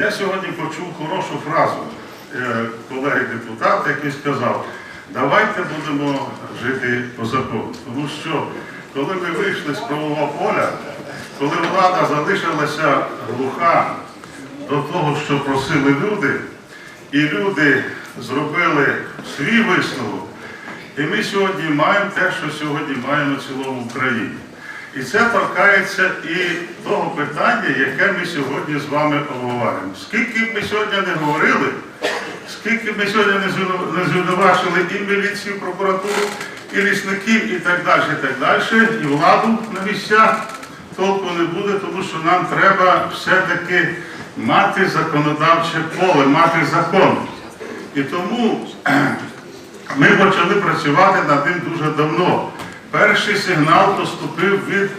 Я сьогодні почув хорошу фразу е, колеги депутата, який сказав, давайте будемо жити по закону. Тому що коли ми вийшли з правового поля, коли влада залишилася глуха до того, що просили люди, і люди зробили свій висновок, і ми сьогодні маємо те, що сьогодні маємо в цілому Україні. І це торкається і того питання, яке ми сьогодні з вами обговорюємо. Скільки б ми сьогодні не говорили, скільки б ми сьогодні не звинувачили і міліцію, прокуратуру, і лісників, і так далі, і так далі, і владу на місцях, толку не буде, тому що нам треба все-таки мати законодавче поле, мати закон. І тому ми почали працювати над ним дуже давно. Перший сигнал поступив від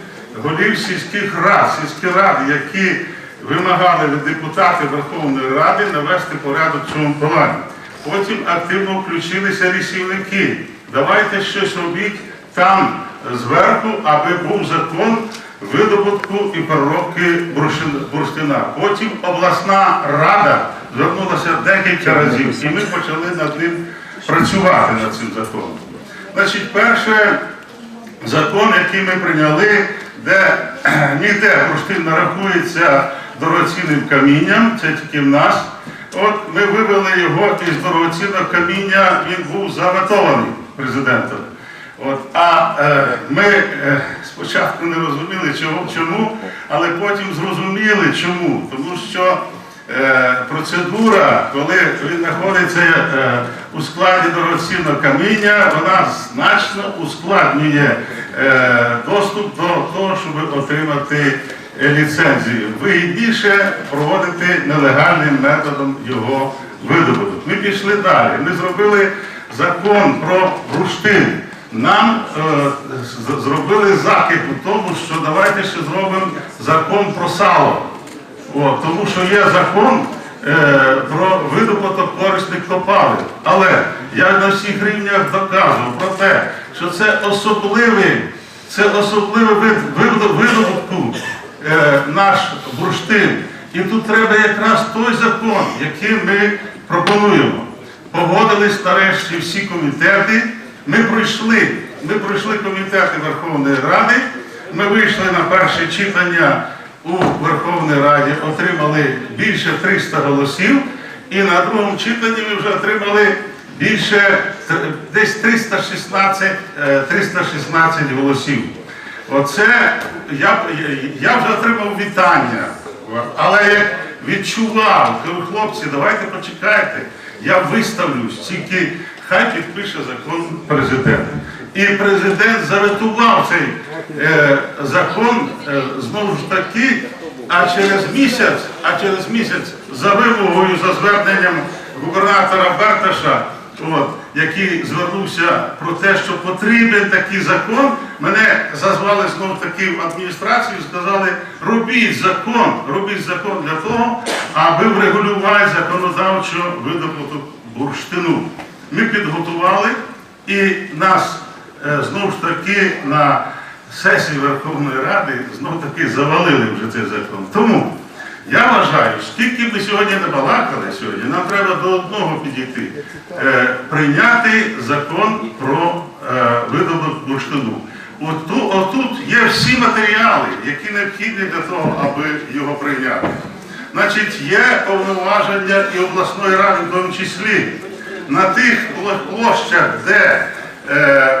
голів сільських рад, сільські ради, які вимагали від депутатів Верховної Ради навести порядок в цьому плані. Потім активно включилися лісівники. Давайте щось робіть там зверху, аби був закон видобутку і переробки бурштина. Потім обласна рада звернулася декілька разів, і ми почали над ним працювати над цим законом. Значить, перше, закон, який ми прийняли, де ніде бурштин не рахується дорогоцінним камінням, це тільки в нас. От ми вивели його із дорогоцінного каміння, він був заветований президентом. От, а е, ми е, спочатку не розуміли, чому, чому, але потім зрозуміли, чому. Тому що е, процедура, коли він знаходиться е, у складі дорогоцінного каміння, вона значно ускладнює е, доступ до того, щоб отримати е, ліцензію. Вигідніше проводити нелегальним методом його видобуток. Ми пішли далі. Ми зробили закон про бурштин. Нам е, зробили закид у тому, що давайте ще зробимо закон про сало. От, тому що є закон про видобуток корисних копалин. Але я на всіх рівнях доказував про те, що це особливий, це особливий вид видобутку е, наш бурштин. І тут треба якраз той закон, який ми пропонуємо. Погодились нарешті всі комітети. Ми пройшли, ми пройшли комітети Верховної Ради. Ми вийшли на перше читання у Верховній Раді, отримали більше 300 голосів, і на другому читанні ми вже отримали більше десь 316, е, 316 голосів. Оце я, я вже отримав вітання, але як відчував, кажу, хлопці, давайте почекайте, я виставлюсь, тільки хай підпише закон президент. І президент заветував цей е, закон е, знову ж таки, а через місяць, а через місяць за вимогою, за зверненням губернатора Берташа, от, який звернувся про те, що потрібен такий закон, мене зазвали знову таки в адміністрацію сказали, робіть закон, робіть закон для того, аби врегулювати законодавчо видобуток бурштину. Ми підготували і нас знову ж таки на сесії Верховної Ради знов таки завалили вже цей закон. Тому я вважаю, скільки ми сьогодні не балакали сьогодні, нам треба до одного підійти. Е, прийняти закон про е, видобуток бурштину. Оту, отут є всі матеріали, які необхідні для того, аби його прийняти. Значить, є повноваження і обласної ради, в тому числі на тих площах, де е,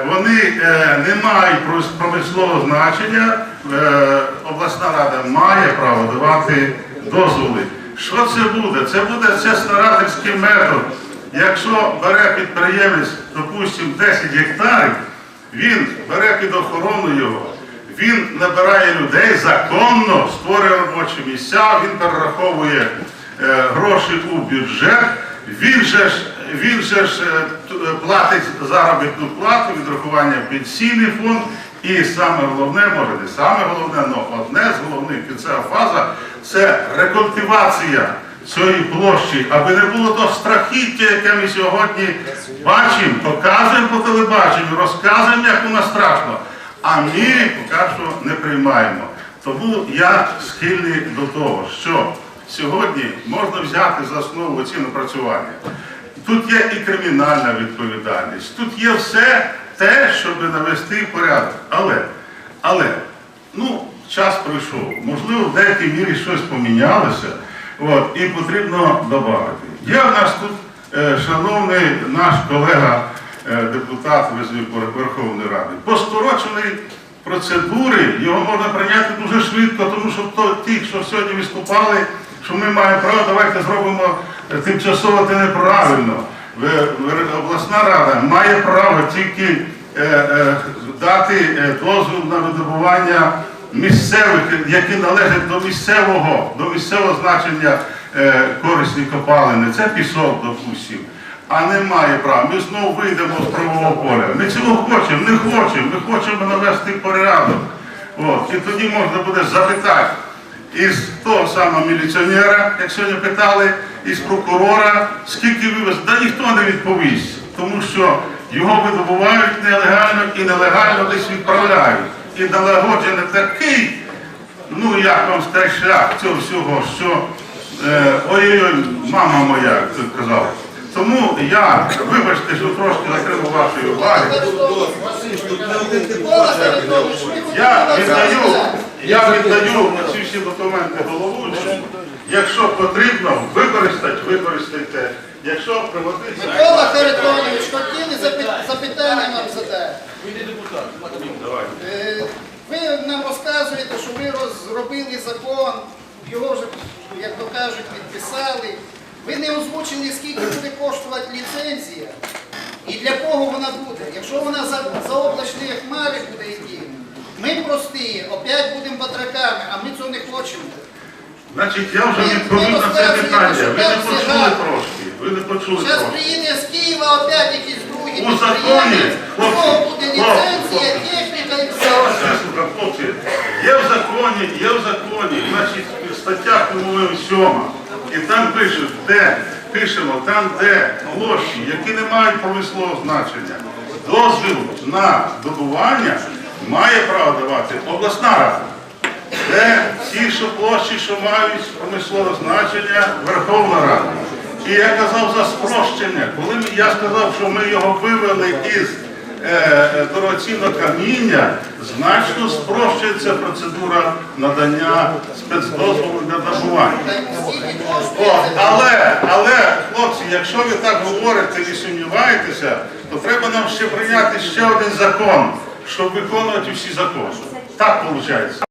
вони е, не мають промислового значення, е, обласна рада має право давати дозволи. Що це буде? Це буде це старательський метод. Якщо бере підприємець, допустимо, 10 гектарів, він бере під охорону його, він набирає людей законно, створює робочі місця, він перераховує е, гроші у бюджет, він же ж, він же ж е, е, платить заробітну плату, відрахування в пенсійний фонд. І саме головне, може не саме головне, але одне з головних кінцева фаза це рекультивація цієї площі, аби не було того страхіття, яке ми сьогодні бачимо, показуємо по телебаченню, розказуємо, як у нас страшно, а мірі поки що не приймаємо. Тому я схильний до того, що сьогодні можна взяти за основу ці напрацювання. Тут є і кримінальна відповідальність, тут є все те, щоб навести порядок. Але, але, ну, час пройшов. Можливо, в деякій мірі щось помінялося, от, і потрібно додати. Є в нас тут е, шановний наш колега, е, депутат Верховної Ради. По скороченій процедурі його можна прийняти дуже швидко, тому що ті, що сьогодні виступали, що ми маємо право, давайте зробимо е, тимчасово це неправильно. Ви- ви- Обласна рада має право тільки е, е, дати дозвіл на видобування місцевих, які належать до місцевого, до місцевого значення корисні копалини. Це пісок, допустим. А немає права. Ми знову вийдемо з правового поля. Ми цього хочемо, не хочемо. Ми хочемо навести порядок. От. І тоді можна буде запитати із того самого міліціонера, як сьогодні питали, із прокурора, скільки вивез, да ніхто не відповість, тому що його видобувають нелегально і нелегально десь відправляють. І налагоджений такий, ну як вам сказати, шлях цього всього, що е, ой-ой-ой, мама моя, як казав. Тому я, вибачте, що трошки затримав вашої уваги. Я віддаю, я віддаю ці всі документи головуючому. Якщо потрібно, використати, використайте. Якщо пригодиться, Микола Харитонович, хотіли запитання нам задати. Е, Ви нам розказуєте, що ви розробили закон, його вже, як то кажуть, підписали. Ви не озвучили, скільки буде коштувати ліцензія і для кого вона буде. Якщо вона за, за облачні хмари буде йти, ми прості, опять будемо батраками, а ми цього не хочемо. Значить, я вже відповів на це питання. Ви не почули трошки. Ви не почули Зараз трошки. приїде з Києва опять якісь другі У законі, підприємці, у кого хлопці, буде хлопці, ліцензія, техніка і все. Слухай, Хлопці, є в законі, є в законі, значить, стаття, по-моєму, сьома. І там пишуть, де, пишемо, там, де площі, які не мають промислового значення, дозвіл на добування має право давати обласна рада. Де ті, що площі, що мають промислове значення, Верховна Рада. І я казав за спрощення, коли я сказав, що ми його вивели із дорогоцінного каміння, значно спрощується процедура надання спецдозволу для це? але, але, хлопці, якщо ви так говорите і сумніваєтеся, то треба нам ще прийняти ще один закон, щоб виконувати всі закони. Так виходить.